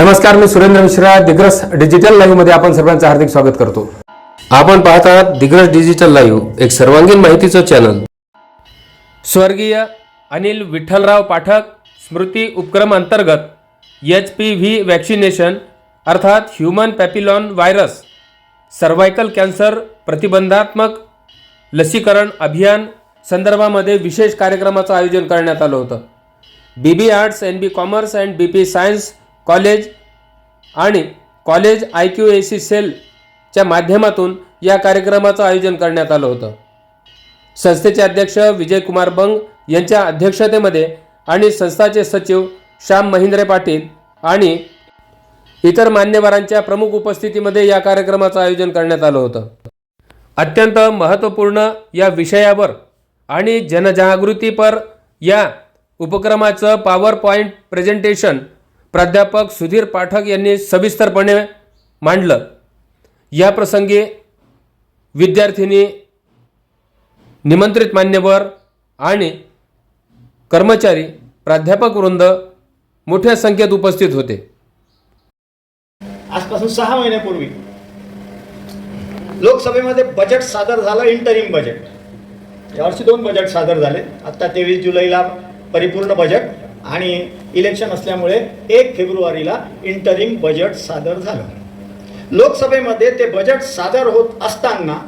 नमस्कार मी सुरेंद्र मिश्रा दिग्रस डिजिटल लाईव्हमध्ये आपण सर्वांचं हार्दिक स्वागत करतो. आपण पाहत आहात दिग्रस डिजिटल लाईव्ह एक सर्वांगीण माहितीचं चॅनल स्वर्गीय अनिल विठ्ठलराव पाठक स्मृती उपक्रम अंतर्गत एच पी व्ही वॅक्सिनेशन अर्थात human papilloma virus cervical cancer प्रतिबंधात्मक लसीकरण अभियान संदर्भामध्ये विशेष कार्यक्रमाचं आयोजन करण्यात आलं होतं. B B arts N B commerce and B P science college आणि college I Q A C सेलच्या माध्यमातून या कार्यक्रमाचं आयोजन करण्यात आलं होतं. संस्थेचे अध्यक्ष विजय कुमार बंग यांच्या अध्यक्षतेमध्ये आणि संस्थाचे सचिव श्याम महेंद्रे पाटील आणि इतर मान्यवरांच्या प्रमुख उपस्थितीमध्ये या कार्यक्रमाचं आयोजन करण्यात आलं होतं. अत्यंत महत्त्वपूर्ण या विषयावर आणि जनजागृतीपर या उपक्रमाचं पॉवर पॉईंट प्रेझेंटेशन प्राध्यापक सुधीर पाठक यांनी सविस्तरपणे मांडलं. या प्रसंगी विद्यार्थिनी निमंत्रित मान्यवर आणि कर्मचारी प्राध्यापक वृंद मोठ्या संख्येत उपस्थित होते. आजपासून सहा महिन्यापूर्वी लोकसभेमध्ये बजेट सादर झालं इंटरिम बजेट. यावर्षी दोन बजेट सादर झाले. आत्ता तेवीस जुलैला परिपूर्ण बजेट. आणि इलेक्शन असल्यामुळे एक फेब्रुवारीला इंटरिम बजेट सादर झालं. लोकसभेमध्ये ते बजेट सादर होत असताना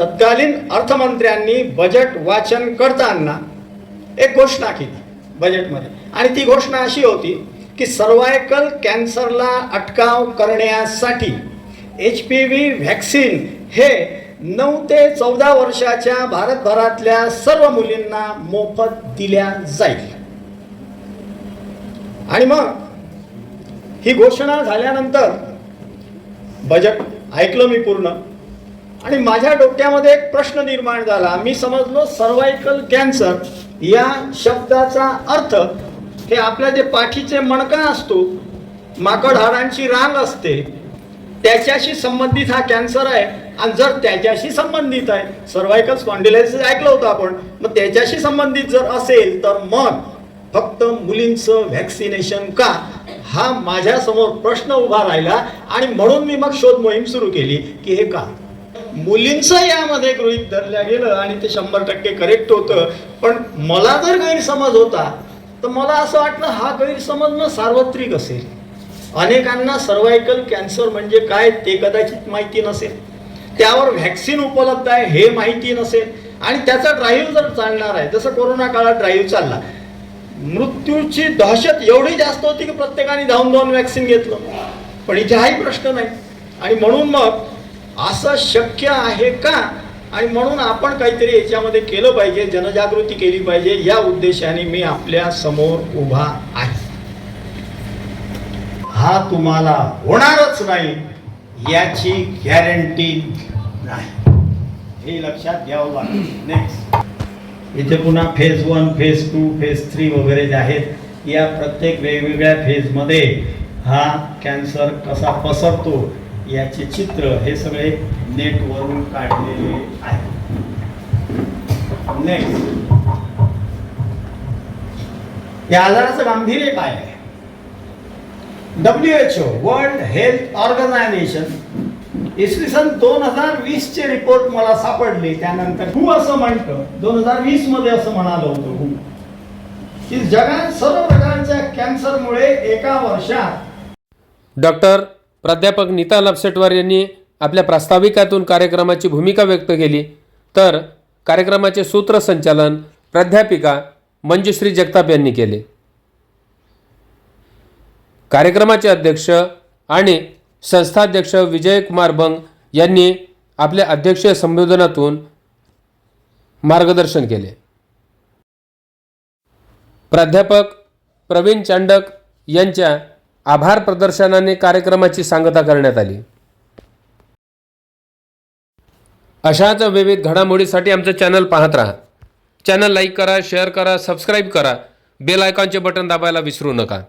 तत्कालीन अर्थमंत्र्यांनी बजेट वाचन करताना एक घोषणा केली बजेटमध्ये आणि ती घोषणा अशी होती की सर्वायकल कॅन्सरला अटकाव करण्यासाठी एच पी व्ही व्हॅक्सिन हे नऊ ते चौदा वर्षाच्या भारतभरातल्या सर्व मुलींना मोफत दिल्या जाईल. आणि मग ही घोषणा झाल्यानंतर बजेट ऐकलं मी पूर्ण. आणि माझ्या डोक्यामध्ये एक प्रश्न निर्माण झाला. मी समजलो सर्वायकल कॅन्सर या शब्दाचा अर्थ हे आपल्या जे पाठीचे मणका असतो माकड हाडांची रांग असते त्याच्याशी संबंधित हा कॅन्सर आहे. आणि जर त्याच्याशी संबंधित आहे सर्वायकल स्पॉन्डिलायसिस ऐकलं होतं आपण मग त्याच्याशी संबंधित जर असेल तर मग फक्त मुलींचं व्हॅक्सिनेशन का? हा माझ्यासमोर प्रश्न उभा राहिला आणि म्हणून मी मग शोध मोहीम सुरू केली की हे का? मुलींचं यामध्ये गृहित धरलं गेलं आणि ते शंभर टक्के करेक्ट होतं. पण मला जर गैरसमज होता तर मला असं वाटलं हा गैरसमज ना सार्वत्रिक असेल. अनेकांना सर्वायकल कॅन्सर म्हणजे काय ते कदाचित माहिती नसेल. त्यावर व्हॅक्सिन उपलब्ध आहे हे माहिती नसेल. आणि त्याचा ड्राईव्ह जर चालणार आहे जसं कोरोना काळात ड्राईव्ह चालला मृत्यूची दहशत एवढी जास्त होती की प्रत्येकाने धावून धावून वॅक्सिन घेतलं. पण इथे हाही प्रश्न नाही. आणि म्हणून मग असं शक्य आहे का? आणि म्हणून आपण काहीतरी याच्यामध्ये केलं पाहिजे जनजागृती केली पाहिजे या उद्देशाने मी आपल्यासमोर उभा आहे. हा तुम्हाला होणारच नाही याची गॅरंटी नाही. हे लक्षात घ्यावं लागेल. नेक्स्ट इथे पुन्हा phase one phase two phase three वगैरे जे आहेत या प्रत्येक वेगवेगळ्या फेजमध्ये हा कॅन्सर कसा पसरतो याचे चित्र हे सगळे नेटवरून काढलेले आहे. नेक्स्ट या आजाराचं गांभीर्य काय आहे? W H O world health organization इसवी सन दोन हजार वीस चे रिपोर्ट मला सापडले. त्यानंतर हू असं म्हणतं. दोन हजार वीसमध्ये असं म्हणालो होतो हू. की जगात सर्व प्रकारच्या कॅन्सरमुळे एका वर्षात डॉक्टर प्राध्यापक नीता लपसेटवार यांनी आपल्या प्रास्ताविकातून कार्यक्रमाची भूमिका व्यक्त केली. तर कार्यक्रमाचे सूत्रसंचालन प्राध्यापिका मंजुश्री जगताप यांनी केले. कार्यक्रमाचे अध्यक्ष आणि संस्थाध्यक्ष विजय कुमार बंग यांनी आपल्या अध्यक्षीय संबोधनातून मार्गदर्शन केले. प्राध्यापक प्रवीण चांडक यांच्या आभार प्रदर्शनाने कार्यक्रमाची सांगता करण्यात आली. अशाच विविध घडामोडीसाठी आमचं चॅनल पाहत राहा. चॅनल लाईक करा शेअर करा सबस्क्राईब करा. बेल आयकॉनचे बटन दाबायला विसरू नका.